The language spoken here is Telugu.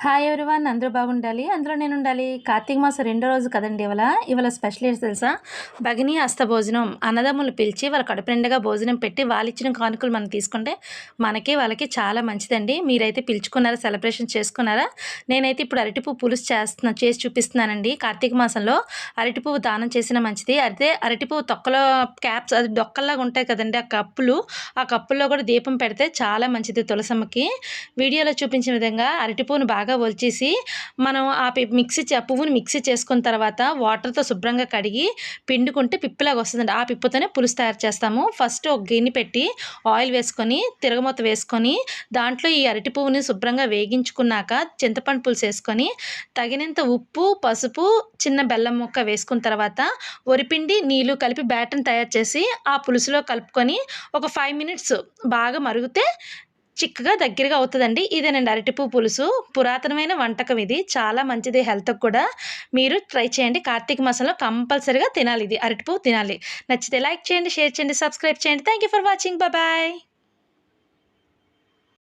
హాయ్ ఎవరివన్ అందరూ బాగుండాలి. అందులో నేను ఉండాలి కార్తీక మాసం రెండో రోజు కదండి ఇవాళ? ఇవాళ స్పెషల్ ఏంటి తెలుసా? భగిని అస్త భోజనం. అన్నదమ్ములు పిలిచి వాళ్ళ కడుపు నిండుగా భోజనం పెట్టి వాళ్ళు ఇచ్చిన కానుకలు మనం తీసుకుంటే మనకి వాళ్ళకి చాలా మంచిదండి. మీరైతే పిలుచుకున్నారా సెలబ్రేషన్ చేసుకున్నారా? నేనైతే ఇప్పుడు అరటిపువ్వు పులుసు చేస్తున్నా చేసి చూపిస్తున్నానండి. కార్తీక మాసంలో అరటిపువ్వు దానం చేసిన మంచిది. అదే అరటిపువ్వు తొక్కలో క్యాప్స్ అది డొక్కల్లాగా ఉంటాయి కదండి ఆ కప్పులు. ఆ కప్పుల్లో కూడా దీపం పెడితే చాలా మంచిది తులసమ్మకి. వీడియోలో చూపించిన విధంగా అరటిపువ్వును బాగా బాగా ఒలిచేసి మనం ఆ మిక్సీ పువ్వుని మిక్సీ చేసుకున్న తర్వాత వాటర్తో శుభ్రంగా కడిగి పిండుకుంటే పిప్పిలాగా వస్తుందండి. ఆ పిప్పుతోనే పులుసు తయారు చేస్తాము. ఫస్ట్ ఒక గిన్నె పెట్టి ఆయిల్ వేసుకొని తిరగమూత వేసుకొని దాంట్లో ఈ అరటి పువ్వుని శుభ్రంగా వేగించుకున్నాక చింతపండు పులుసు వేసుకొని తగినంత ఉప్పు పసుపు చిన్న బెల్లం ముక్క వేసుకున్న తర్వాత వరిపిండి నీళ్ళు కలిపి బ్యాటర్ని తయారు చేసి ఆ పులుసులో కలుపుకొని ఒక ఫైవ్ మినిట్స్ బాగా మరిగితే చిక్కగా దగ్గరగా అవుతుందండి. ఇదేనండి అరటిపూ పులుసు. పురాతనమైన వంటకం ఇది. చాలా మంచిది హెల్త్కి కూడా. మీరు ట్రై చేయండి. కార్తీక మాసంలో కంపల్సరీగా తినాలి ఇది. అరటిపూ తినాలి. నచ్చితే లైక్ చేయండి షేర్ చేయండి సబ్స్క్రైబ్ చేయండి. Thank for watching. బాయ్.